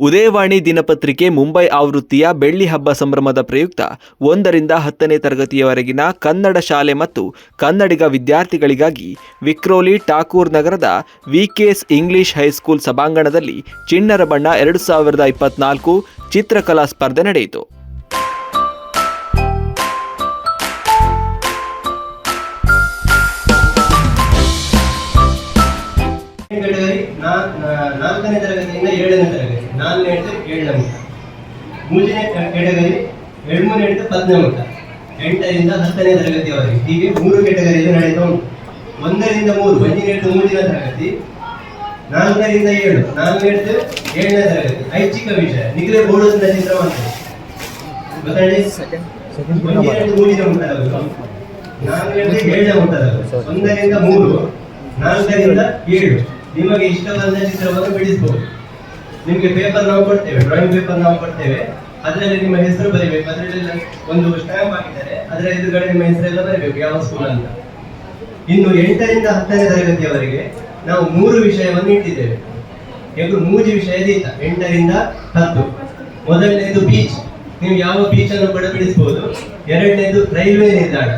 ಉದಯವಾಣಿ ದಿನಪತ್ರಿಕೆ ಮುಂಬೈ ಆವೃತ್ತಿಯ ಬೆಳ್ಳಿ ಹಬ್ಬ ಸಂಭ್ರಮದ ಪ್ರಯುಕ್ತ ಒಂದರಿಂದ ಹತ್ತನೇ ತರಗತಿಯವರೆಗಿನ ಕನ್ನಡ ಶಾಲೆ ಮತ್ತು ಕನ್ನಡಿಗ ವಿದ್ಯಾರ್ಥಿಗಳಿಗಾಗಿ ವಿಕ್ರೋಲಿ ಠಾಕೂರ್ ನಗರದ ವಿಕೆಎಸ್ ಇಂಗ್ಲಿಷ್ ಹೈಸ್ಕೂಲ್ ಸಭಾಂಗಣದಲ್ಲಿ ಚಿಣ್ಣರ ಬಣ್ಣ ಎರಡು ಸಾವಿರದ ಇಪ್ಪತ್ನಾಲ್ಕು ಚಿತ್ರಕಲಾ ಸ್ಪರ್ಧೆ ನಡೆಯಿತು. ನಾಲ್ಕನೇ ತರಗತಿಯಿಂದ ಏಳನೇ ನಾಲ್ಕನೇ ಹಿಡಿದು ಏಳನೇ ಕೆಟಗರಿ ಮೂರನೇ ಕೆಟಗರಿ ಎರಡ್ಮೂರನೇ ಹಿಡಿದು ಪತ್ತನೇ ಮುಖ. ಎಂಟರಿಂದ ಹತ್ತನೇ ತರಗತಿಯವರೆಗೆ ಹೀಗೆ ಮೂರು ಕೆಟಗರಿಯಲ್ಲಿ ನಡೀತಾ ಉಂಟು. ಒಂದರಿಂದ ಮೂರು ಒಂದನೇ ಹಿಡಿದು ಮೂರನೇ ತರಗತಿ. ನಾಲ್ಕರಿಂದ ಏಳು, ನಾಲ್ಕನೇ ಹಿಡಿದು ಏಳನೇ ತರಗತಿ. ಐಚ್ಛಿಕ ವಿಷಯ ನಿಗ್ರೆ ಬೋರ್ಡದಿಂದ ಚಿತ್ರವಂತ ಒಂದನೇ ಹಿಡಿದು ಮೂರನೇ ಮುಖದವರು ನಾಲ್ಕನೇ ಹಿಡಿದು ಏಳನೇ ಮುಖದವರು ಒಂದರಿಂದ ಮೂರು, ನಾಲ್ಕರಿಂದ ಏಳು. ನಿಮಗೆ ಇಷ್ಟವಾದ ಚಿತ್ರವನ್ನು ಬಿಡಿಸಬಹುದು ನಿಮಗೆ ಪೇಪರ್ ನಾವು ಕೊಡ್ತೇವೆ ಡ್ರಾಯಿಂಗ್ ಪೇಪರ್ ನಾವು ಕೊಡ್ತೇವೆ. ಅದರಲ್ಲಿ ನಿಮ್ಮ ಹೆಸರು ಬರೀಬೇಕು. ಅದರಲ್ಲಿ ಒಂದು ಸ್ಟ್ಯಾಂಪ್ ಹಾಕಿದ್ದಾರೆ. ಅದರ ಎದುರುಗಡೆ ನಿಮ್ಮ ಹೆಸರೆಲ್ಲ ಬರೀಬೇಕು, ಯಾವ ಸ್ಕೂಲ್ ಅಂತ. ಇನ್ನು ಎಂಟರಿಂದ ಹತ್ತನೇ ತರಗತಿಯವರೆಗೆ ನಾವು ಮೂರು ವಿಷಯವನ್ನು ಇಟ್ಟಿದ್ದೇವೆ. ಎರಡು ಮೂರು ವಿಷಯ ಇಲ್ಲ ಎಂಟರಿಂದ ಹತ್ತು. ಮೊದಲನೇದು ಬೀಚ್ ನೀವು ಯಾವ ಬೀಚ್ ಅನ್ನು ಕೂಡ ಬಿಡಿಸಬಹುದು ಎರಡನೇದು ರೈಲ್ವೆ ನಿಲ್ದಾಣ.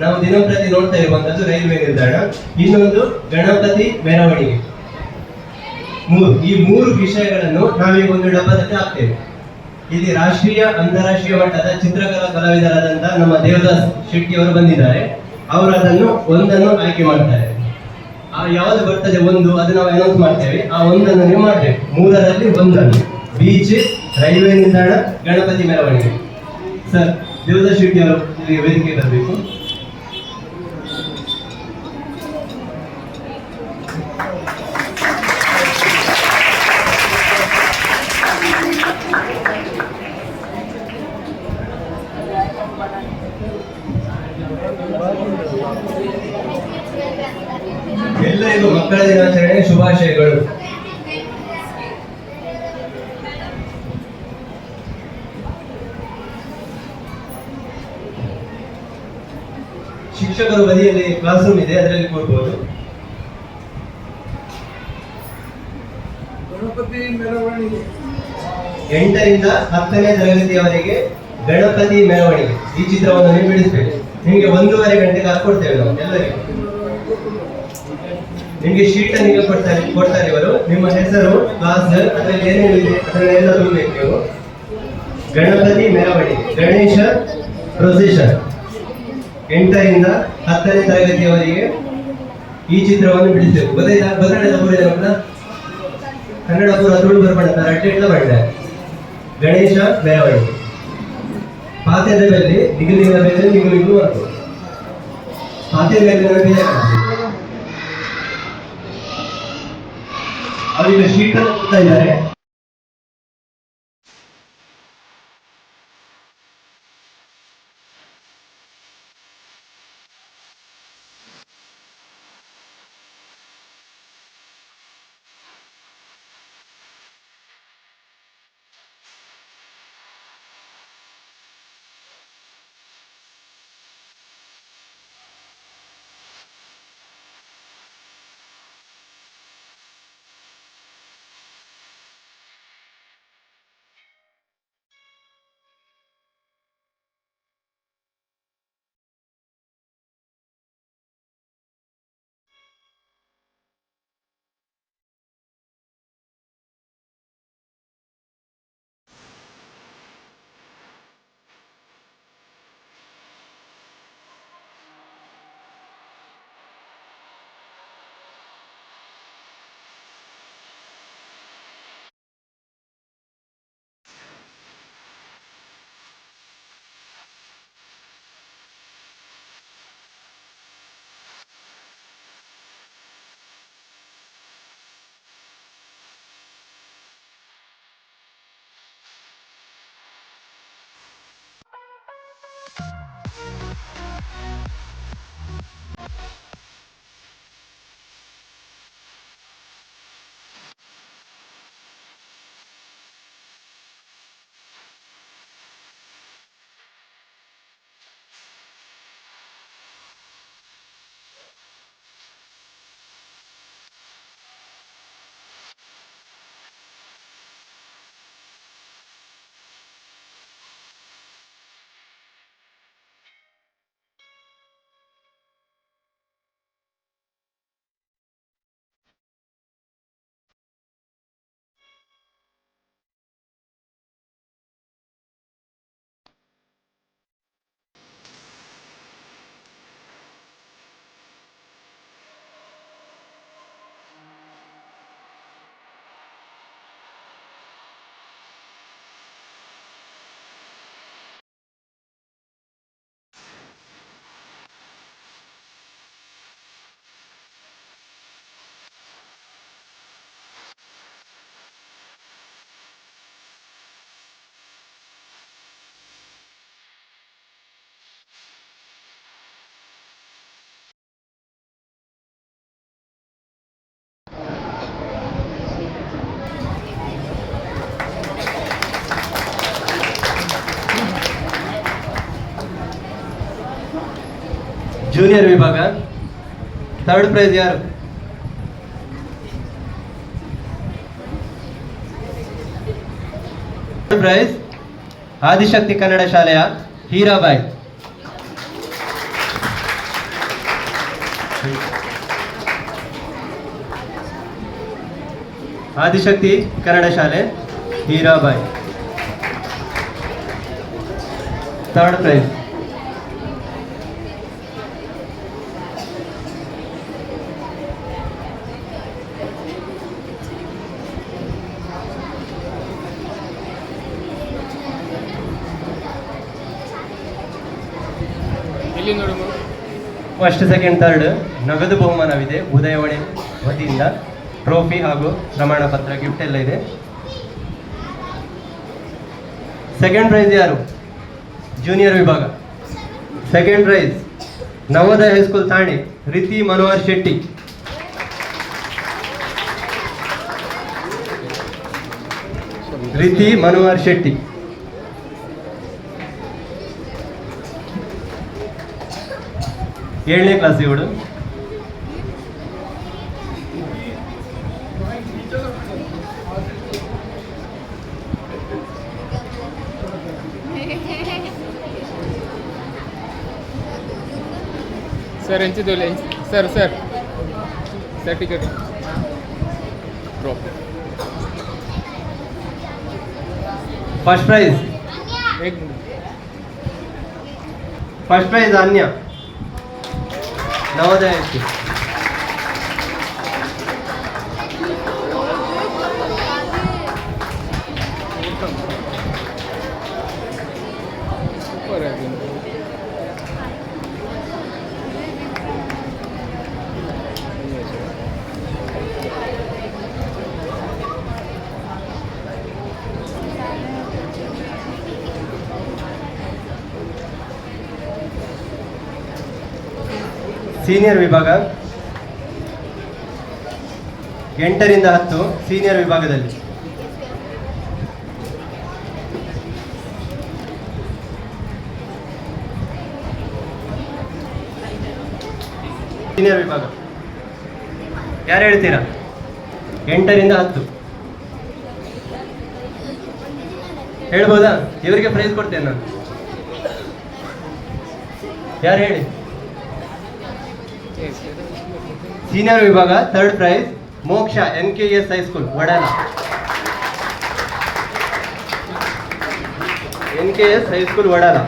ನಾವು ದಿನಂಪ್ರತಿ ನೋಡ್ತಾ ಇರುವಂತದ್ದು ರೈಲ್ವೆ ನಿಲ್ದಾಣ. ಇನ್ನೊಂದು ಗಣಪತಿ ಮೆರವಣಿಗೆ. ಮೂರು ಈ ಮೂರು ವಿಷಯಗಳನ್ನು ನಾವೀಗ ಒಂದು ಡಬ್ಬದಲ್ಲಿ ಹಾಕ್ತೇವೆ. ಇಲ್ಲಿ ರಾಷ್ಟ್ರೀಯ, ಅಂತಾರಾಷ್ಟ್ರೀಯ ಮಟ್ಟದ ಚಿತ್ರಕಲಾ ಕಲಾವಿದರಾದಂತಹ ನಮ್ಮ ದೇವದಾಸ್ ಶೆಟ್ಟಿ ಅವರು ಬಂದಿದ್ದಾರೆ. ಅವರು ಅದನ್ನು ಒಂದನ್ನು ಆಯ್ಕೆ ಮಾಡ್ತಾರೆ. ಆ ಯಾವ್ದು ಬರ್ತದೆ ಒಂದು, ಅದು ನಾವು ಅನೌನ್ಸ್ ಮಾಡ್ತೇವೆ. ಆ ಒಂದನ್ನು ನೀವು ಮಾಡ್ಬೇಕು. ಮೂರರಲ್ಲಿ ಒಂದನ್ನು. ಬೀಚ್, ರೈಲ್ವೆ ನಿಲ್ದಾಣ, ಗಣಪತಿ ಮೆರವಣಿಗೆ. ಸರ್, ದೇವದಾಸ್ ಶೆಟ್ಟಿ ಅವರು ವೇದಿಕೆ ಬರಬೇಕು ಎಲ್ಲರಿಗೂ ಮಕ್ಕಳ ದಿನಾಚರಣೆ ಶುಭಾಶಯಗಳು ಶಿಕ್ಷಕರು ಬದಿಯಲ್ಲಿ ಕ್ಲಾಸ್ ರೂಮ್ ಇದೆ ಅದರಲ್ಲಿ ಕೊಡ್ಬೋದು ಗಣಪತಿ ಮೆರವಣಿಗೆ. ಎಂಟರಿಂದ ಹತ್ತನೇ ತರಗತಿಯವರೆಗೆ ಗಣಪತಿ ಮೆರವಣಿಗೆ. ಈ ಚಿತ್ರವನ್ನು ನೀವು ಬಿಡಿಸ್ಬೇಕು. ನಿಮಗೆ ಒಂದೂವರೆ ಗಂಟೆ ಕಾಲ ಕೊಡ್ತೇವೆ ನಾವು ಎಲ್ಲರಿಗೂ. ನಿಮಗೆ ಶೀಟ್ ಅನ್ನು ಕೊಡ್ತಾರೆ ಕೊಡ್ತಾರೆ ಇವರು. ನಿಮ್ಮ ಹೆಸರು ಕ್ಲಾಸ್ ಅದರಲ್ಲಿ ಏನೇನು ಇದೆ ಅದರಲ್ಲೆಲ್ಲ ತುಂಬಬೇಕು ನೀವು. ಗಣಪತಿ ಮೆರವಣಿಗೆ. ಗಣೇಶ ಪ್ರೊಸೆಷನ್ ಎಂಟರಿಂದ ಹತ್ತನೇ ತರಗತಿಯವರಿಗೆ ಈ ಚಿತ್ರವನ್ನು ಬಿಡಿಸಬೇಕು. ಗೊತ್ತಾಯ್ತಾ? ಗೊತ್ತಾಯ್ತಾ? ಕನ್ನಡ ಪೂರ ತುಳು ಬರ್ಬಾರ್ದು ಅಡ್ಡೆಟ್ಲ ಬಂದೆ ಗಣೇಶ ಮೆರವಣಿಗೆ ಪಾತ್ಯದ ಮೇಲೆ ನಿಗಲಿನ ಮೇಲೆ ನಿಗಲಿಗೂ ಮಾಡ್ಬೋದು ಪಾತ್ಯದ ಮೇಲೆ ಅವರಿಗೆ ಶೀಟ್ ಹೋಗ್ತಾ ಇದ್ದಾರೆ. ಜೂನಿಯರ್ ವಿಭಾಗ ಥರ್ಡ್ ಪ್ರೈಸ್ ಯಾರು ಥರ್ಡ್ ಪ್ರೈಸ್ ಆದಿಶಕ್ತಿ ಕನ್ನಡ ಶಾಲೆಯ ಹೀರಾಬಾಯಿ ಆದಿಶಕ್ತಿ ಕನ್ನಡ ಶಾಲೆ Hirabai third prize first second third ನಗದು ಬಹುಮಾನವಿದೆ. ಉದಯವಾಣಿ ವತಿಯಿಂದ ಟ್ರೋಫಿ ಹಾಗೂ ಪ್ರಮಾಣ ಪತ್ರ ಗಿಫ್ಟ್ ಎಲ್ಲ ಇದೆ. ಸೆಕೆಂಡ್ ಪ್ರೈಸ್ ಯಾರು? ಜೂನಿಯರ್ ವಿಭಾಗ. Second prize Navodaya high school ತಾಣೆ Riti Manohar Shetty. ರಿತಿ Manohar Shetty. ಏಳನೇ ಕ್ಲಾಸ್ ಇವಳು? Sir ಎಂಚಿದೋಲೆ sir sir. Sir ticket drop first prize ಹೇಗೆ? ಫಸ್ಟ್ ಪ್ರೈಸ್ ಅನ್ಯ. ನವೋದಯ ಹೈಸ್ಕೂಲ್ ಸೀನಿಯರ್ ವಿಭಾಗ ಎಂಟರಿಂದ ಹತ್ತು ಸೀನಿಯರ್ ವಿಭಾಗದಲ್ಲಿ. ಸೀನಿಯರ್ ವಿಭಾಗ. ಯಾರು ಹೇಳ್ತೀರಾ? ಎಂಟರಿಂದ ಹತ್ತು. ಹೇಳ್ಬೋದಾ? ಇವರಿಗೆ ಪ್ರೈಸ್ ಕೊಡ್ತೇನೆ ನಾನು? ಯಾರು ಹೇಳಿ? ಸೀನಿಯರ್ ವಿಭಾಗ third prize Moksha N K S high school Vadala N K S high school Vadala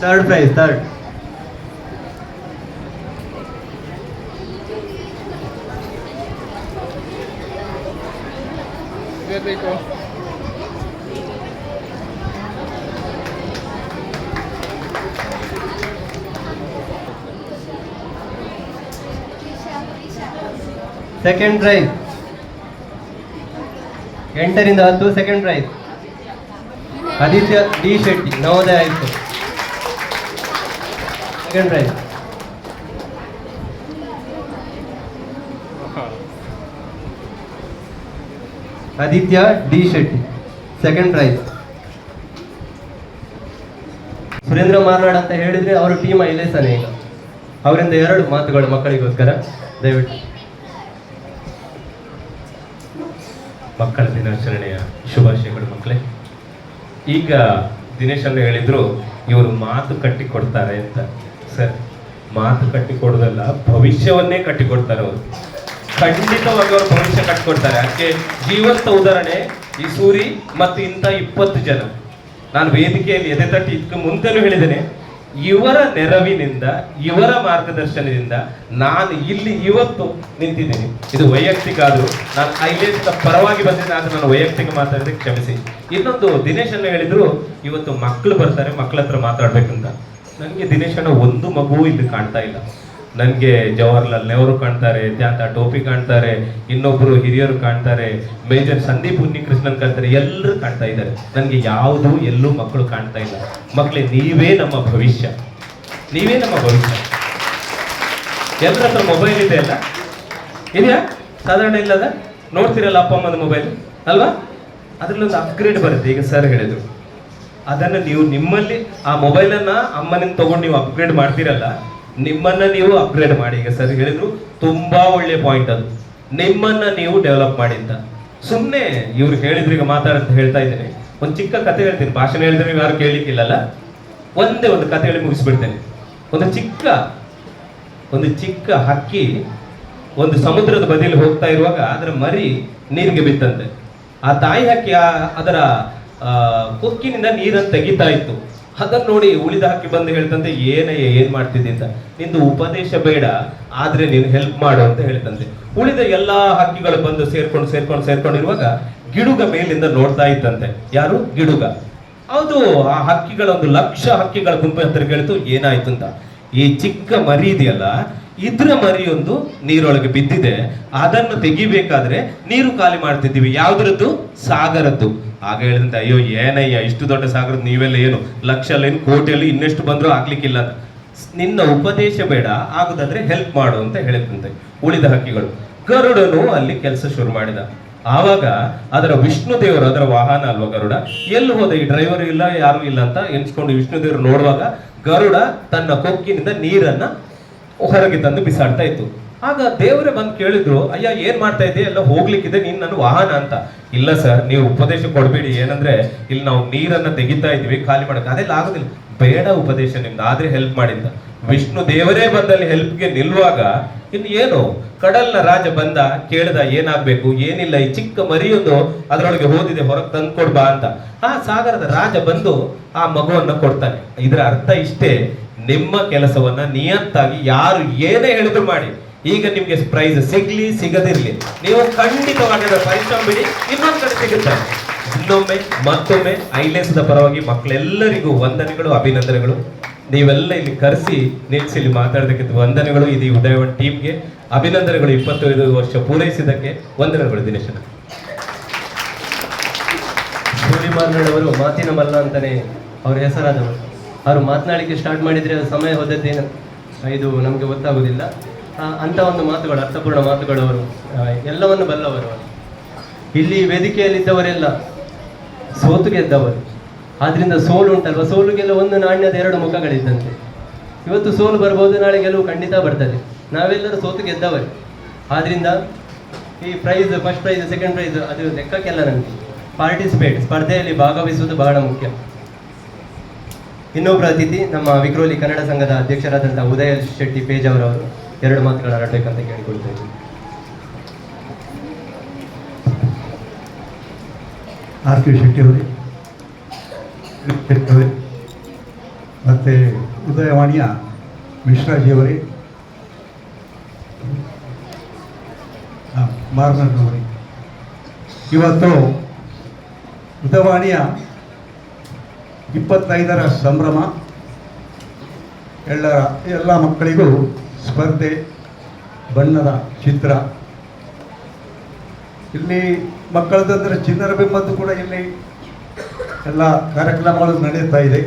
third prize third ಇರಬೇಕು ಸೆಕೆಂಡ್ ಪ್ರೈಸ್ ಎಂಟರಿಂದ ಹತ್ತು second prize Aditya, D Shetty, Navodaya ಆಯಿತು. Second prize Aditya, D Shetty second prize Surendra Marnad ಅಂತ ಹೇಳಿದ್ರೆ ಅವರು team ಐಲೇಸನೇ ಈಗ ಅವರಿಂದ ಎರಡು ಮಾತುಗಳು ಮಕ್ಕಳಿಗೋಸ್ಕರ. ದಯವಿಟ್ಟು. ಮಕ್ಕಳ ದಿನಾಚರಣೆಯ ಶುಭಾಶಯಗಳು ಮಕ್ಕಳೇ. ಈಗ ದಿನೇಶ್ ಅವರು ಹೇಳಿದ್ರು, ಇವರು ಮಾತು ಕಟ್ಟಿ ಕೊಡ್ತಾರೆ ಅಂತ. ಸರ್, ಮಾತು ಕಟ್ಟಿ ಕೊಡೋದಲ್ಲ ಭವಿಷ್ಯವನ್ನೇ ಕಟ್ಟಿ ಕೊಡ್ತಾರೆ ಅವರು. ಖಂಡಿತವಾಗಿ ಅವರು ಭವಿಷ್ಯ ಕಟ್ಟಿಕೊಡ್ತಾರೆ. ಅದಕ್ಕೆ ಜೀವಂತ ಉದಾಹರಣೆ, ಈ ಸೂರಿ ಮತ್ತು ಇಂಥ ಇಪ್ಪತ್ತು ಜನ. ನಾನು ವೇದಿಕೆಯಲ್ಲಿ ಎದೆ ತಟ್ಟಿ ಇದಕ್ಕೆ ಮುಂದೆನೂ ಹೇಳಿದ್ದೇನೆ. ಇವರ ನೆರವಿನಿಂದ, ಇವರ ಮಾರ್ಗದರ್ಶನದಿಂದ ನಾನು ಇಲ್ಲಿ ಇವತ್ತು ನಿಂತಿದ್ದೀನಿ. ಇದು ವೈಯಕ್ತಿಕ ಆದರೂ ನಾನು ಐಲೇಸ್ ಪರವಾಗಿ ಬಂದಿದ್ದೆ ಆದರೆ ನಾನು ವೈಯಕ್ತಿಕ ಮಾತಾಡಿದ್ರೆ ಕ್ಷಮಿಸಿ. ಇನ್ನೊಂದು ದಿನೇಶ್ ಅಣ್ಣ ಹೇಳಿದ್ರು, ಇವತ್ತು ಮಕ್ಕಳು ಬರ್ತಾರೆ ಮಕ್ಕಳ ಹತ್ರ ಮಾತಾಡ್ಬೇಕಂತ. ನನಗೆ ದಿನೇಶ್ ಅಣ್ಣ ಒಂದು ಮಗು ಇಲ್ಲಿ ಕಾಣ್ತಾ ಇಲ್ಲ. ನನಗೆ ಜವಾಹರ್ಲಾಲ್ ನೆಹರು ಕಾಣ್ತಾರೆ, ತ್ಯಾತ ಟೋಪಿ ಕಾಣ್ತಾರೆ, ಇನ್ನೊಬ್ರು ಹಿರಿಯರು ಕಾಣ್ತಾರೆ, ಮೇಜರ್ ಸಂದೀಪ್ ಉನ್ನಿಕೃಷ್ಣನ್ ಕಾಣ್ತಾರೆ ಎಲ್ಲರೂ ಕಾಣ್ತಾ ಇದ್ದಾರೆ. ನನಗೆ ಯಾವುದು ಎಲ್ಲೂ ಮಕ್ಕಳು ಕಾಣ್ತಾ ಇಲ್ಲ. ಮಕ್ಕಳೇ ನೀವೇ ನಮ್ಮ ಭವಿಷ್ಯ. ನೀವೇ ನಮ್ಮ ಭವಿಷ್ಯ. ಎಲ್ಲರ ಹತ್ರ ಮೊಬೈಲ್ ಇದೆ ಅಲ್ಲ? ಇದೆಯಾ? ಸಾಧಾರಣ ಇಲ್ಲದ? ನೋಡ್ತೀರಲ್ಲ ಅಪ್ಪ, ಅಮ್ಮನ ಮೊಬೈಲ್ ಅಲ್ವಾ? ಅದ್ರಲ್ಲೊಂದು ಅಪ್ಗ್ರೇಡ್ ಬರುತ್ತೆ, ಈಗ ಸರ್ ಹೇಳಿದ್ರು. ಅದನ್ನು ನೀವು ನಿಮ್ಮಲ್ಲಿ, ಆ ಮೊಬೈಲನ್ನು ಅಮ್ಮನಿಂದ ತೊಗೊಂಡು ನೀವು ಅಪ್ಗ್ರೇಡ್ ಮಾಡ್ತೀರಲ್ಲ ನಿಮ್ಮನ್ನ ನೀವು ಅಪ್ಗ್ರೇಡ್ ಮಾಡಿ. ಈಗ ಸರ್ ಹೇಳಿದ್ರು, ತುಂಬಾ ಒಳ್ಳೆ ಪಾಯಿಂಟ್ ಅದು. ನಿಮ್ಮನ್ನ ನೀವು ಡೆವಲಪ್ ಮಾಡಿ ಅಂತ. ಸುಮ್ಮನೆ ಇವ್ರು ಹೇಳಿದ್ರು, ಈಗ ಮಾತಾಡಂತ ಹೇಳ್ತಾ ಇದ್ದೇನೆ. ಒಂದು ಚಿಕ್ಕ ಕತೆ ಹೇಳ್ತೀನಿ. ಭಾಷಣ ಹೇಳಿದ್ರೆ ನೀವು ಯಾರು ಕೇಳಲಿಕ್ಕಿಲ್ಲಲ್ಲ ಒಂದೇ ಒಂದು ಕತೆ ಹೇಳಿ ಮುಗಿಸ್ಬಿಡ್ತೇನೆ. ಒಂದು ಚಿಕ್ಕ ಒಂದು ಚಿಕ್ಕ ಹಕ್ಕಿ ಒಂದು ಸಮುದ್ರದ ಬದಿಯಲ್ಲಿ ಹೋಗ್ತಾ ಇರುವಾಗ ಅದರ ಮರಿ ನೀರಿಗೆ ಬಿತ್ತಂತೆ. ಆ ತಾಯಿ ಹಕ್ಕಿ ಅದರ ಕೊಕ್ಕಿನಿಂದ ನೀರನ್ನು ತೆಗಿತಾ ಇತ್ತು. ಅದನ್ನ ನೋಡಿ ಉಳಿದ ಹಕ್ಕಿ ಬಂದು ಹೇಳ್ತಂತೆ, ಏನಯ್ಯ, ಏನ್ ಮಾಡ್ತಿದ್ದೆ ಅಂತ? ನಿಂದು ಉಪದೇಶ ಬೇಡ, ಆದ್ರೆ ನೀನು ಹೆಲ್ಪ್ ಮಾಡು ಅಂತ ಹೇಳ್ತಂತೆ. ಉಳಿದ ಎಲ್ಲಾ ಹಕ್ಕಿಗಳು ಬಂದು ಸೇರ್ಕೊಂಡು ಸೇರ್ಕೊಂಡು ಸೇರ್ಕೊಂಡಿರುವಾಗ ಗಿಡುಗ ಮೇಲಿಂದ ನೋಡ್ತಾ ಇತ್ತಂತೆ. ಯಾರು? ಗಿಡುಗ. ಹೌದು, ಆ ಹಕ್ಕಿಗಳ ಒಂದು ಲಕ್ಷ ಹಕ್ಕಿಗಳ ಗುಂಪು ಹತ್ರ ಕೇಳ್ತು, ಏನಾಯ್ತು ಅಂತ? ಈ ಚಿಕ್ಕ ಮರಿ ಇದೆಯಲ್ಲ, ಇದ್ರ ಮರಿಯೊಂದು ನೀರೊಳಗೆ ಬಿದ್ದಿದೆ, ಅದನ್ನು ತೆಗಿಬೇಕಾದ್ರೆ ನೀರು ಖಾಲಿ ಮಾಡ್ತಿದ್ದೀವಿ. ಯಾವ್ದ್ರದ್ದು? ಸಾಗರದ್ದು. ಆಗ ಹೇಳಿದಂತೆ, ಅಯ್ಯೋ, ಏನಯ್ಯ, ಇಷ್ಟು ದೊಡ್ಡ ಸಾಗರದ ನೀವೆಲ್ಲ ಏನು? ಲಕ್ಷ ಅಲ್ಲ ಏನು ಕೋಟಿಯಲ್ಲಿ ಇನ್ನೆಷ್ಟು ಬಂದರೂ ಆಗ್ಲಿಕ್ಕಿಲ್ಲ ಅಂತ. ನಿನ್ನ ಉಪದೇಶ ಬೇಡ, ಆಗುದಾದ್ರೆ ಹೆಲ್ಪ್ ಮಾಡು ಅಂತ ಹೇಳಿದಂತೆ ಉಳಿದ ಹಕ್ಕಿಗಳು. ಗರುಡನು ಅಲ್ಲಿ ಕೆಲಸ ಶುರು ಮಾಡಿದ. ಆವಾಗ ಅದರ ವಿಷ್ಣು ದೇವರು, ಅದರ ವಾಹನ ಅಲ್ವಾ ಗರುಡ? ಎಲ್ಲಿ ಹೋದ? ಈ ಡ್ರೈವರ್ ಇಲ್ಲ, ಯಾರು ಇಲ್ಲ ಅಂತ ಎನ್ಸ್ಕೊಂಡು ವಿಷ್ಣು ದೇವರು ನೋಡುವಾಗ ಗರುಡ ತನ್ನ ಕೊಕ್ಕಿನಿಂದ ನೀರನ್ನ ಹೊರಗೆ ತಂದು ಬಿಸಾಡ್ತಾ ಇತ್ತು. ಆಗ ದೇವರೇ ಬಂದು ಕೇಳಿದ್ರು, ಅಯ್ಯ, ಏನ್ ಮಾಡ್ತಾ ಇದ್ದೀಯ ಎಲ್ಲ ಹೋಗ್ಲಿಕ್ಕಿದೆ, ನೀನ್ ನನ್ನ ವಾಹನ ಅಂತ. ಇಲ್ಲ ಸರ್, ನೀವು ಉಪದೇಶ ಕೊಡ್ಬೇಡಿ. ಏನಂದ್ರೆ, ಇಲ್ಲಿ ನಾವು ನೀರನ್ನ ತೆಗಿತಾ ಇದ್ವಿ ಖಾಲಿ ಮಾಡಕ್ಕೆ. ಅದೆಲ್ಲ ಆಗೋದಿಲ್ಲ. ಬೇಡ ಉಪದೇಶ ನಿಮ್ದು, ಆದ್ರೆ ಹೆಲ್ಪ್ ಮಾಡಿದ್ದ ವಿಷ್ಣು ದೇವರೇ ಬಂದಲ್ಲಿ ಹೆಲ್ಪ್ಗೆ ನಿಲ್ವಾಗ, ಇನ್ನು ಏನು? ಕಡಲ್ನ ರಾಜ ಬಂದ, ಕೇಳ್ದ, ಏನಾಗ್ಬೇಕು? ಏನಿಲ್ಲ, ಈ ಚಿಕ್ಕ ಮರಿಯೊಂದು ಅದರೊಳಗೆ ಹೋದಿದೆ, ಹೊರಗೆ ತಂದು ಕೊಡ್ಬಾ ಅಂತ. ಆ ಸಾಗರದ ರಾಜ ಬಂದು ಆ ಮಗುವನ್ನ ಕೊಡ್ತಾನೆ. ಇದರ ಅರ್ಥ ಇಷ್ಟೇ, ನಿಮ್ಮ ಕೆಲಸವನ್ನ ನಿಯತ್ತಾಗಿ ಯಾರು ಏನೇ ಹೇಳಿದ್ರು ಮಾಡಿ. ಈಗ ನಿಮ್ಗೆ ಪ್ರೈಸ್ ಸಿಗ್ಲಿ, ಸಿಗದಿರ್ಲಿ. ನೀವು ಖಂಡಿತವಾಗಿ ಪರಿಶ್ರಮ ಬಿಡಿ ಇನ್ನೊಂದ್ ಕಡೆ ಸಿಗುತ್ತೆ. ಇನ್ನೊಮ್ಮೆ, ಮತ್ತೊಮ್ಮೆ ಐಲೇಸದ ಪರವಾಗಿ ಮಕ್ಕಳೆಲ್ಲರಿಗೂ ವಂದನೆಗಳು, ಅಭಿನಂದನೆಗಳು. ನೀವೆಲ್ಲ ಇಲ್ಲಿ ಕರೆಸಿ ನಿಲ್ಸಿ ಇಲ್ಲಿ ಮಾತಾಡೋದಕ್ಕೆ ವಂದನೆಗಳು. ಇದು ಉದಯ ಉದಯವನ್ ಟೀಮ್ಗೆ ಅಭಿನಂದನೆಗಳು. ಇಪ್ಪತ್ತೈದು ವರ್ಷ ಪೂರೈಸಿದ್ದಕ್ಕೆ ವಂದನೆಗಳು ದಿನೇಶನ ಅವರು ಮಾತಿನ ಮಲ್ಲ ಅಂತಾನೆ ಅವ್ರ ಹೆಸರಾದವರು. ಅವರು ಮಾತನಾಡಲಿಕ್ಕೆ ಸ್ಟಾರ್ಟ್ ಮಾಡಿದ್ರೆ ಸಮಯ ಹೋದದ್ದೇನು? ಇದು ನಮಗೆ ಗೊತ್ತಾಗೋದಿಲ್ಲ. ಅಂತ ಒಂದು ಮಾತುಗಳು, ಅರ್ಥಪೂರ್ಣ ಮಾತುಗಳು ಅವರು. ಎಲ್ಲವನ್ನು ಬಲ್ಲವರು ಇಲ್ಲಿ ವೇದಿಕೆಯಲ್ಲಿದ್ದವರೆಲ್ಲ ಸೋತು ಗೆದ್ದವರು. ಆದ್ರಿಂದ ಸೋಲು ಉಂಟಲ್ವ? ಸೋಲುಗೆಲ್ಲ ಒಂದು ನಾಣ್ಯದ ಎರಡು ಮುಖಗಳಿದ್ದಂತೆ. ಇವತ್ತು ಸೋಲು ಬರ್ಬೋದು, ನಾಳೆ ಗೆಲುವು ಖಂಡಿತ ಬರ್ತದೆ. ನಾವೆಲ್ಲರೂ ಸೋತು ಗೆದ್ದವರು. ಆದ್ರಿಂದ ಈ prize first prize second prize ಅದು ಲೆಕ್ಕಕ್ಕೆಲ್ಲ ನನಗೆ ಪಾರ್ಟಿಸಿಪೇಟ್ ಸ್ಪರ್ಧೆಯಲ್ಲಿ ಭಾಗವಹಿಸುವುದು ಬಹಳ ಮುಖ್ಯ. ಇನ್ನೊಬ್ಬರ ಅತಿಥಿ, ನಮ್ಮ ವಿಕ್ರೋಲಿ ಕನ್ನಡ ಸಂಘದ ಅಧ್ಯಕ್ಷರಾದಂತಹ ಉದಯ ಶೆಟ್ಟಿ ಪೇಜ್ ಅವರವರು. ಎರಡು ಮಾತುಗಳು ಆಡಬೇಕಂತ ಕೇಳಿಕೊಳ್ತಾ ಇದ್ದೀನಿ. ಆರ್ ಕೆ ಶೆಟ್ಟಿಯವರೇ ಶೆಟ್ಟಿಯವರೇ ಮತ್ತು ಉದಯವಾಣಿಯ ಮಿಶ್ರಾಜಿಯವರೇ ಮಾರ್ನಣ್ಣವರೇ ಇವತ್ತು ಉದಯವಾಣಿಯ ಇಪ್ಪತ್ತೈದರ ಸಂಭ್ರಮ, ಎಲ್ಲ ಎಲ್ಲ ಮಕ್ಕಳಿಗೂ ಸ್ಪರ್ಧೆ, ಬಣ್ಣದ ಚಿತ್ರ. ಇಲ್ಲಿ ಮಕ್ಕಳದಂದ್ರೆ ಚಿನ್ನರ ಬೆಂಬತ್ತು ಕೂಡ ಇಲ್ಲಿ ಎಲ್ಲ ಕಾರ್ಯಕ್ರಮಗಳು ನಡೀತಾ ಇದೆ.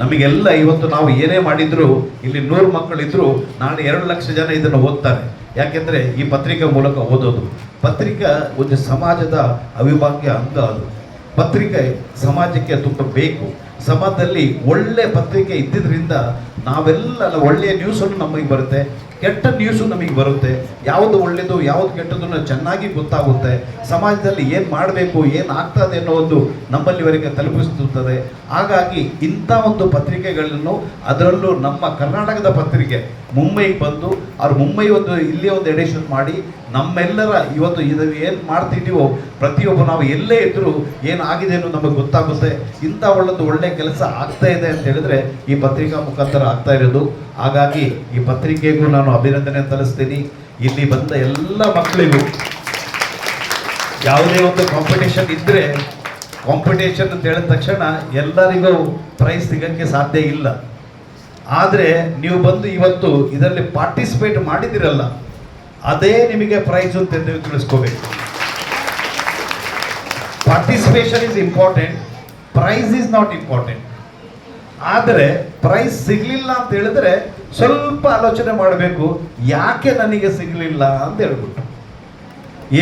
ನಮಗೆಲ್ಲ ಇವತ್ತು ನಾವು ಏನೇ ಮಾಡಿದ್ರು, ಇಲ್ಲಿ ನೂರು ಮಕ್ಕಳಿದ್ರು, ನಾಳೆ ಎರಡು ಲಕ್ಷ ಜನ ಇದನ್ನು ಓದ್ತಾರೆ. ಯಾಕೆಂದ್ರೆ ಈ ಪತ್ರಿಕೆ ಮೂಲಕ ಓದೋದು. ಪತ್ರಿಕೆ ಒಂದು ಸಮಾಜದ ಅವಿಭಾಗ್ಯ ಅಂಗ ಅದು. ಪತ್ರಿಕೆ ಸಮಾಜಕ್ಕೆ ತುಂಬ ಬೇಕು. ಸಮಾಜದಲ್ಲಿ ಒಳ್ಳೆ ಪತ್ರಿಕೆ ಇದ್ದಿದ್ದರಿಂದ ನಾವೆಲ್ಲ ಒಳ್ಳೆಯ ನ್ಯೂಸನ್ನು ನಮಗೆ ಬರುತ್ತೆ, ಕೆಟ್ಟ ನ್ಯೂಸು ನಮಗೆ ಬರುತ್ತೆ. ಯಾವುದು ಒಳ್ಳೆಯದು ಯಾವುದು ಕೆಟ್ಟದನ್ನು ಚೆನ್ನಾಗಿ ಗೊತ್ತಾಗುತ್ತೆ. ಸಮಾಜದಲ್ಲಿ ಏನು ಮಾಡಬೇಕು, ಏನು ಆಗ್ತದೆ ಅನ್ನೋ ಒಂದು ನಮ್ಮಲ್ಲಿವರೆಗೆ ತಲುಪಿಸುತ್ತದೆ. ಹಾಗಾಗಿ ಇಂಥ ಒಂದು ಪತ್ರಿಕೆಗಳನ್ನು ಅದರಲ್ಲೂ ನಮ್ಮ ಕರ್ನಾಟಕದ ಪತ್ರಿಕೆ ಮುಂಬೈಗೆ ಬಂದು, ಅವ್ರು ಮುಂಬೈ ಒಂದು ಇಲ್ಲಿ ಒಂದು ಎಡಿಷನ್ ಮಾಡಿ, ನಮ್ಮೆಲ್ಲರ ಇವತ್ತು ಇದು ಏನು ಮಾಡ್ತಿದ್ದೀವೋ, ಪ್ರತಿಯೊಬ್ಬ ನಾವು ಎಲ್ಲೇ ಇದ್ದರೂ ಏನಾಗಿದೆ ಅನ್ನೋ ನಮಗೆ ಗೊತ್ತಾಗುತ್ತೆ. ಇಂಥ ಒಳ್ಳೊಂದು ಒಳ್ಳೆ ಕೆಲಸ ಆಗ್ತಾ ಇದೆ ಅಂತ ಹೇಳಿದ್ರೆ ಈ ಪತ್ರಿಕಾ ಮುಖಾಂತರ ಆಗ್ತಾ ಇರೋದು. ಹಾಗಾಗಿ ಈ ಪತ್ರಿಕೆಗೂ ನಾನು ಅಭಿನಂದನೆ ಸಲ್ಲಿಸ್ತೀನಿ. ಇಲ್ಲಿ ಬಂದ ಎಲ್ಲ ಮಕ್ಕಳಿಗೂ ಯಾವುದೇ ಒಂದು ಕಾಂಪಿಟೇಷನ್ ಇದ್ದರೆ ಕಾಂಪಿಟೇಷನ್ ಅಂತ ಹೇಳಿದ ತಕ್ಷಣ ಎಲ್ಲರಿಗೂ ಪ್ರೈಸ್ ಸಿಗೋಕ್ಕೆ ಸಾಧ್ಯ ಇಲ್ಲ. ಆದರೆ ನೀವು ಬಂದು ಇವತ್ತು ಇದರಲ್ಲಿ ಪಾರ್ಟಿಸಿಪೇಟ್ ಮಾಡಿದಿರಲ್ಲ ಅದೇ ನಿಮಗೆ ಪ್ರೈಸ್ ಅಂತ ನೀವು ತಿಳಿಸ್ಕೋಬೇಕು. Participation is important prize is not important ಆದರೆ ಪ್ರೈಸ್ ಸಿಗಲಿಲ್ಲ ಅಂತ ಹೇಳಿದ್ರೆ ಸ್ವಲ್ಪ ಆಲೋಚನೆ ಮಾಡಬೇಕು, ಯಾಕೆ ನನಗೆ ಸಿಗಲಿಲ್ಲ ಅಂತ ಹೇಳ್ಬಿಟ್ಟು.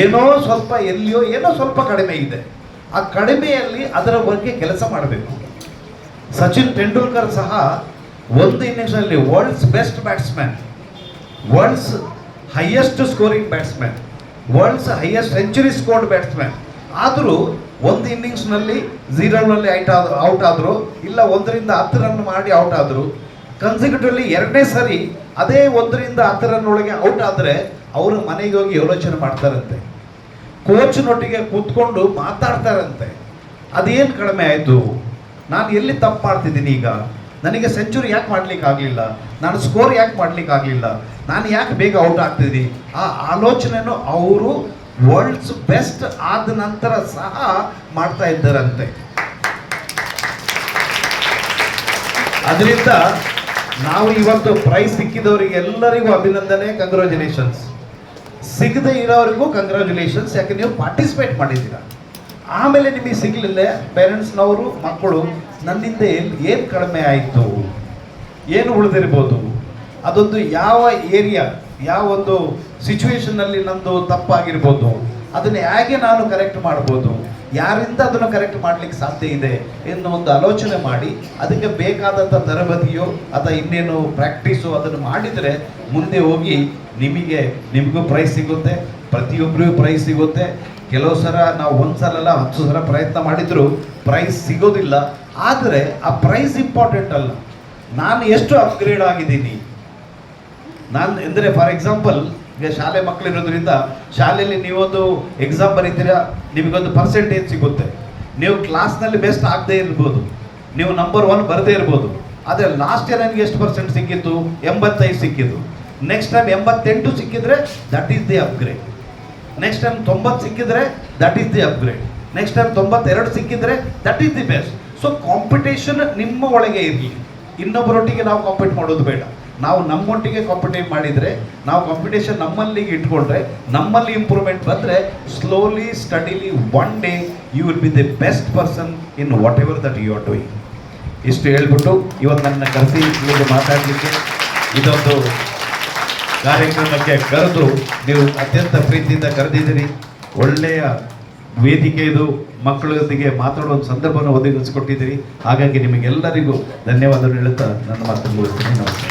ಏನೋ ಸ್ವಲ್ಪ ಎಲ್ಲಿಯೋ, ಏನೋ ಸ್ವಲ್ಪ ಕಡಿಮೆ ಇದೆ. ಆ ಕಡಿಮೆಯಲ್ಲಿ ಅದರ ಬಗ್ಗೆ ಕೆಲಸ ಮಾಡಬೇಕು. ಸಚಿನ್ ತೆಂಡೂಲ್ಕರ್ ಸಹ ಒಂದು ಇನ್ನಿಂಗ್ಸಲ್ಲಿ world's best batsman world's highest scoring batsman world's highest century scored batsman ಆದರೂ ಒಂದು ಇನ್ನಿಂಗ್ಸ್ನಲ್ಲಿ ಝೀರೋನಲ್ಲಿ ಐಟ್ ಆದರೂ ಔಟ್ ಆದರು, ಇಲ್ಲ ಒಂದರಿಂದ ಹತ್ತು ರನ್ ಮಾಡಿ ಔಟ್ ಆದರು ಕನ್ಸಿಕ್ಯೂಟಿವ್ಲಿ ಎರಡನೇ ಸರಿ ಅದೇ ಒಂದರಿಂದ ಹತ್ತು ರನ್ ಒಳಗೆ ಔಟ್ ಆದರೆ ಅವರು ಮನೆಗೆ ಹೋಗಿ ಯೋಚನೆ ಮಾಡ್ತಾರಂತೆ. ಕೋಚ್ನೊಟ್ಟಿಗೆ ಕೂತ್ಕೊಂಡು ಮಾತಾಡ್ತಾರಂತೆ. ಅದೇನು ಕಡಿಮೆ ಆಯಿತು? ನಾನು ಎಲ್ಲಿ ತಪ್ಪು ಮಾಡ್ತಿದ್ದೀನಿ ಈಗ? ನನಗೆ ಸೆಂಚುರಿ ಯಾಕೆ ಮಾಡ್ಲಿಕ್ಕೆ ಆಗಲಿಲ್ಲ ನಾನು ಸ್ಕೋರ್ ಯಾಕೆ ಮಾಡ್ಲಿಕ್ಕೆ ಆಗಲಿಲ್ಲ ನಾನು ಯಾಕೆ ಬೇಗ ಔಟ್ ಆಗ್ತಿದ್ದೀನಿ? ಆ ಆಲೋಚನೆನೂ ಅವರು ವರ್ಲ್ಡ್ಸ್ ಬೆಸ್ಟ್ ಆದ ನಂತರ ಸಹ ಮಾಡ್ತಾ ಇದ್ದಾರಂತೆ. ಅದರಿಂದ ನಾವು ಇವತ್ತು ಪ್ರೈಸ್ ಸಿಕ್ಕಿದವರಿಗೆ ಎಲ್ಲರಿಗೂ ಅಭಿನಂದನೆ ಕಂಗ್ರ್ಯಾಚುಲೇಷನ್ಸ್ ಸಿಗದೆ ಇರೋರಿಗೂ ಕಂಗ್ರ್ಯಾಚುಲೇಷನ್ಸ್ ಯಾಕೆ ನೀವು ಪಾರ್ಟಿಸಿಪೇಟ್ ಮಾಡಿದ್ದೀರಾ? ಆಮೇಲೆ ನಿಮಗೆ ಸಿಗಲಿಲ್ಲ ಪೇರೆಂಟ್ಸ್ನವರು ಮಕ್ಕಳು ನನ್ನಿಂದ ಏನು ಏನು ಕಡಿಮೆ ಆಯಿತು? ಏನು ಉಳಿದಿರ್ಬೋದು? ಅದೊಂದು ಯಾವ ಏರಿಯಾ, ಯಾವ ಒಂದು ಸಿಚುವೇಶನ್ನಲ್ಲಿ ನಂದು ತಪ್ಪಾಗಿರ್ಬೋದು? ಅದನ್ನು ಹೇಗೆ ನಾನು ಕರೆಕ್ಟ್ ಮಾಡ್ಬೋದು? ಯಾರಿಂದ ಅದನ್ನು ಕರೆಕ್ಟ್ ಮಾಡ್ಲಿಕ್ಕೆ ಸಾಧ್ಯ ಇದೆ ಎನ್ನುವ ಒಂದು ಆಲೋಚನೆ ಮಾಡಿ, ಅದಕ್ಕೆ ಬೇಕಾದಂಥ ತರಬೇತಿಯೋ ಅಥವಾ ಇನ್ನೇನು ಪ್ರಾಕ್ಟೀಸು ಅದನ್ನು ಮಾಡಿದರೆ ಮುಂದೆ ಹೋಗಿ ನಿಮಗೆ, ನಿಮಗೂ ಪ್ರೈಸ್ ಸಿಗುತ್ತೆ, ಪ್ರತಿಯೊಬ್ಬರಿಗೂ ಪ್ರೈಸ್ ಸಿಗುತ್ತೆ. ಕೆಲವು ಸಲ ನಾವು ಒಂದು ಸಲ ಹತ್ತು ಸಲ ಪ್ರಯತ್ನ ಮಾಡಿದರೂ ಪ್ರೈಸ್ ಸಿಗೋದಿಲ್ಲ. ಆದರೆ ಆ ಪ್ರೈಸ್ ಇಂಪಾರ್ಟೆಂಟ್ ಅಲ್ಲ. ನಾನು ಎಷ್ಟು ಅಪ್ಗ್ರೇಡ್ ಆಗಿದ್ದೀನಿ? ನಾನು ಅಂದರೆ ಫಾರ್ ಎಕ್ಸಾಂಪಲ್ ಈಗ ಶಾಲೆ ಮಕ್ಕಳಿರೋದ್ರಿಂದ ಶಾಲೆಯಲ್ಲಿ ನೀವೊಂದು ಎಕ್ಸಾಮ್ ಬರೀತೀರಾ, ನಿಮಗೊಂದು ಪರ್ಸೆಂಟೇಜ್ ಸಿಗುತ್ತೆ. ನೀವು ಕ್ಲಾಸ್ನಲ್ಲಿ ಬೆಸ್ಟ್ ಆಗದೇ ಇರ್ಬೋದು. ನೀವು ನಂಬರ್ ಒನ್ ಬರದೇ ಇರ್ಬೋದು. ಆದರೆ ಲಾಸ್ಟ್ ಇಯರ್ ನನಗೆ ಎಷ್ಟು ಪರ್ಸೆಂಟ್ ಸಿಕ್ಕಿತ್ತು? ಎಂಬತ್ತೈದು ಸಿಕ್ಕಿದ್ದು. ನೆಕ್ಸ್ಟ್ ಟೈಮ್ ಎಂಬತ್ತೆಂಟು ಸಿಕ್ಕಿದ್ರೆ that is the upgrade next time ತೊಂಬತ್ತು ಸಿಕ್ಕಿದ್ರೆ that is the upgrade next time ತೊಂಬತ್ತೆರಡು ಸಿಕ್ಕಿದ್ರೆ that is the best so competition ನಿಮ್ಮ ಒಳಗೆ ಇರಲಿ. ಇನ್ನೊಬ್ಬರೊಟ್ಟಿಗೆ ನಾವು ಕಾಂಪೀಟ್ ಮಾಡೋದು ಬೇಡ. ನಾವು ನಮ್ಮೊಟ್ಟಿಗೆ ಕಾಂಪಿಟೇಟ್ ಮಾಡಿದರೆ, ನಾವು ಕಾಂಪಿಟೇಷನ್ ನಮ್ಮಲ್ಲಿ ಇಟ್ಕೊಂಡ್ರೆ, ನಮ್ಮಲ್ಲಿ ಇಂಪ್ರೂವ್ಮೆಂಟ್ ಬಂದರೆ slowly steadily one day you will be the best person in whatever that you are doing ಇಷ್ಟು ಹೇಳ್ಬಿಟ್ಟು ಇವತ್ತು ನನ್ನ ಕರೆಸಿ ಇಲ್ಲಿಗೆ ಮಾತಾಡಲಿಕ್ಕೆ ಇದೊಂದು ಕಾರ್ಯಕ್ರಮಕ್ಕೆ ಕರೆದು ನೀವು ಅತ್ಯಂತ ಪ್ರೀತಿಯಿಂದ ಕರೆದಿದ್ದೀರಿ. ಒಳ್ಳೆಯ ವೇದಿಕೆ ಮಕ್ಕಳ ಮಕ್ಕಳೊಂದಿಗೆ ಮಾತಾಡುವ ಸಂದರ್ಭವನ್ನು ಒದಗಿಸಿಕೊಟ್ಟಿದ್ದೀರಿ. ಹಾಗಾಗಿ ನಿಮಗೆಲ್ಲರಿಗೂ ಧನ್ಯವಾದಗಳು ಹೇಳುತ್ತಾ ನನ್ನ ಮಾತು ಮುಗಿಸ್ತೀನಿ. ನಮಸ್ಕಾರ.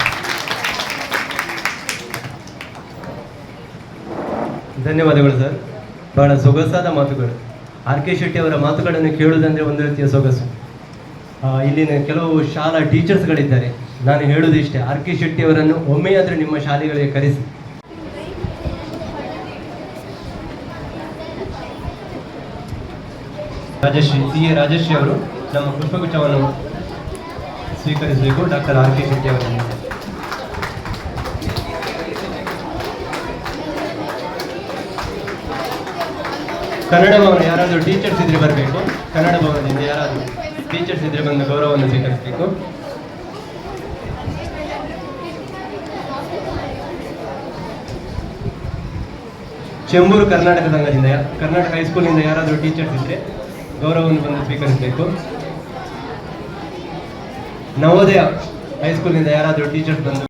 ಧನ್ಯವಾದಗಳು ಸರ್. ಬಹಳ ಸೊಗಸಾದ ಮಾತುಗಳು. ಆರ್ ಕೆ ಶೆಟ್ಟಿ ಅವರ ಮಾತುಗಳನ್ನು ಕೇಳುವುದಂದ್ರೆ ಒಂದು ರೀತಿಯ ಸೊಗಸು. ಇಲ್ಲಿನ ಕೆಲವು ಶಾಲಾ ಟೀಚರ್ಸ್ಗಳಿದ್ದಾರೆ. ನಾನು ಹೇಳುವುದು ಇಷ್ಟೇ ಆರ್ ಕೆ ಶೆಟ್ಟಿ ಅವರನ್ನು ಒಮ್ಮೆಯಾದರೂ ನಿಮ್ಮ ಶಾಲೆಗಳಿಗೆ ಕರೆಸಿ. ರಾಜಶ್ರೀ, ಸಿ ಎ ರಾಜಶ್ರೀ ಅವರು ನಮ್ಮ ಪುಷ್ಪಗುಚ್ಛವನ್ನು ಸ್ವೀಕರಿಸಬೇಕು. ಡಾಕ್ಟರ್ ಆರ್ ಕೆ ಶೆಟ್ಟಿ ಅವರನ್ನು ಕನ್ನಡ ಭವನ ಯಾರಾದರೂ ಟೀಚರ್ಸ್ ಇದ್ರೆ ಬರಬೇಕು. ಕನ್ನಡ ಭವನದಿಂದ ಯಾರಾದರೂ ಟೀಚರ್ಸ್ ಇದ್ರೆ ಬಂದು ಗೌರವವನ್ನು ಸ್ವೀಕರಿಸಬೇಕು. ಚೆಂಬೂರು ಕರ್ನಾಟಕ ಸಂಘದಿಂದ, ಕರ್ನಾಟಕ ಹೈಸ್ಕೂಲಿಂದ ಯಾರಾದರೂ ಟೀಚರ್ಸ್ ಇದ್ರೆ ಗೌರವವನ್ನು ಬಂದು ಸ್ವೀಕರಿಸಬೇಕು. ನವೋದಯ ಹೈಸ್ಕೂಲಿಂದ ಯಾರಾದರೂ ಟೀಚರ್ಸ್ ಬಂದು